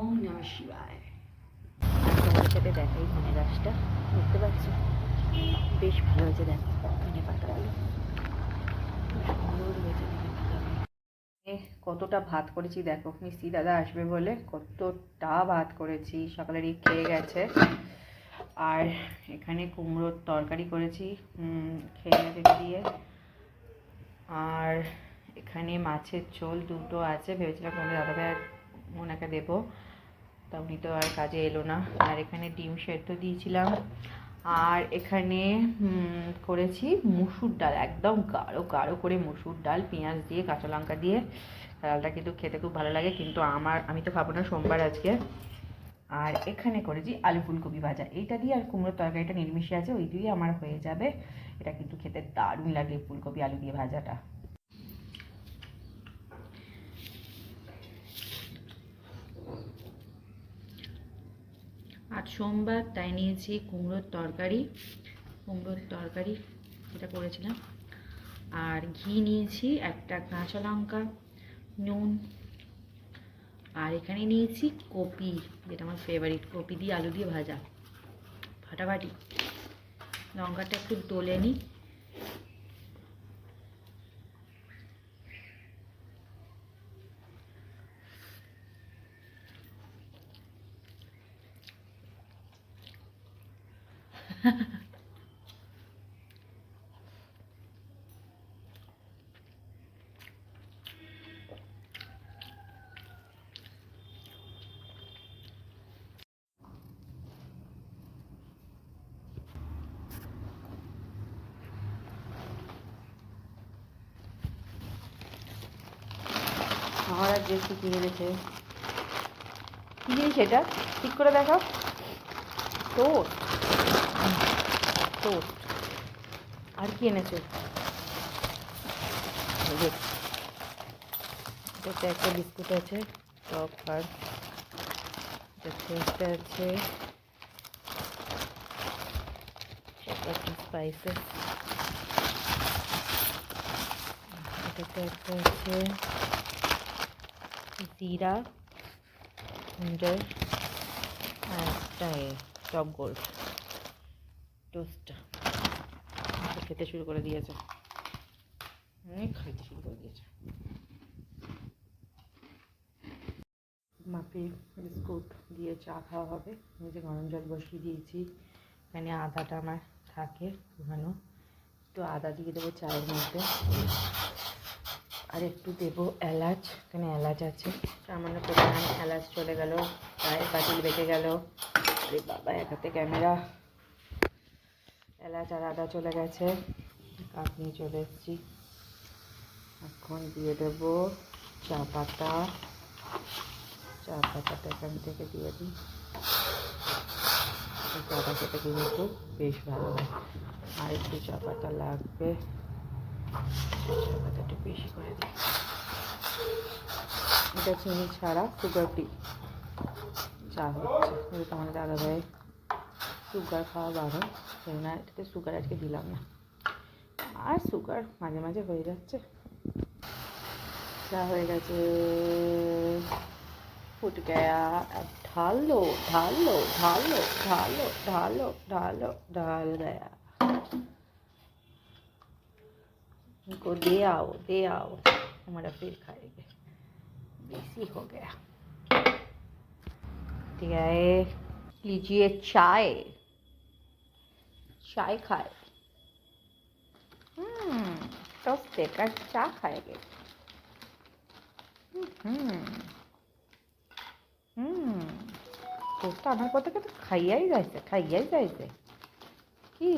ওম নম শিবায় তোমাদের সাথে দেখাই গাছটা বুঝতে পারছ বেশ ভালো হয়েছে, দেখো পাতাগুলো। কতটা ভাত করেছি, দেখো মিস্ত্রি দাদা আসবে বলে। কতটা ভাত করেছি সকালের খেয়ে গেছে। আর এখানে কুমড়োর তরকারি করেছি খেয়ে গেছে দিয়ে। আর এখানে মাছের ঝোল দুটো আছে, ভেবেছিলাম তোমাদের দাদাভাই ওনাকে দেবো। তা উনি তো আর কাজে এলো না। আর এখানে ডিম সেদ্ধ দিয়েছিলাম। আর এখানে করেছি মুসুর ডাল, একদম গাঢ় গাঢ় করে মুসুর ডাল, পেঁয়াজ দিয়ে, কাঁচা লঙ্কা দিয়ে। ডালটা কিন্তু খেতে খুব ভালো লাগে, কিন্তু আমার, আমি তো খাব না সোমবার আজকে। আর এখানে করেছি আলু ফুলকপি ভাজা। এইটা দিয়ে আর কুমড়োর তরকারিটা নির্মিশে আছে, ওই দিয়ে আমার হয়ে যাবে। এটা কিন্তু খেতে দারুণ লাগে ফুলকপি, আলু দিয়ে ভাজাটা। আজ সোমবার, তাই নিয়েছি কুমড়োর তরকারি কুমড়োর তরকারি যেটা করেছিলাম। আর ঘি নিয়েছি, একটা কাঁচা লঙ্কা, নুন, আর এখানে নিয়েছি কপি, যেটা আমার ফেভারিট কপি দিয়ে আলু দিয়ে ভাজা। ফাটাফাটি। লঙ্কাটা একটু তোলে নিই। মহারাজ যে কি এনেছে? কি জিনিস এটা? ঠিক করে দেখাও। টোস্ট টোস্ট আর কি এনেছে? এটাতে একটা বিস্কুট আছে টপ আর এটাতে আছে স্পাইসেস এটাতে একটা আছে জিরা, জিঞ্জার আর একটা টপ গোল্ড। টোস্টটা। খেতে শুরু করে দিয়েছে। অনেক খাইতে শুরু করে দিয়েছে। মাপে বিস্কুট দিয়ে চা খাওয়া হবে। আমি যে গরম জল বসিয়ে দিয়েছি। এখানে আদাটা আমার থাকে ঘুমানো একটু আদা দিয়ে দেবো চায়ের মধ্যে। আর একটু দেবো এলাচ। এখানে এলাচ আছে। সামান্য পরিমাণ এলাচ চলে গেল। চায়ের পাতিল বেঁচে গেল। বাবা, এক হাতে ক্যামেরা। এলাচ আর আদা চলে গেছে। কাপ নিয়ে চলে এসেছি। এখন দিয়ে দেবো চা পাতা। চা পাতাটা এখান থেকে দিয়ে দিই। চা পাতাটা কিন্তু বেশ ভালো হয়। আর একটু চা পাতা লাগবে। চা পাতা একটু বেশি করে দিই। এটা চিনি ছাড়া সুগার চা হচ্ছে। কিন্তু তোমার দাদা ভাই সুগার খাওয়া বারণ। সেই না এটাতে সুগার আজকে দিলাম না আর সুগার মাঝে মাঝে হয়ে যাচ্ছে চা হয়ে গেছে ফুট গয়া अब ढाल लो ढाल लो ढाल लो ढाल लो ढाल लो ढाल लो ढाल गया इनको दे आओ दे आओ हमारा फिर खाएंगे बेसी हो गया ठीक है लीजिए चाय চাই খায় হুম চা খায়গে হুম হুম তোর তো আমার কথাকে তো খাইয়াই যাইছে খাইয়াই যাইছে? কি?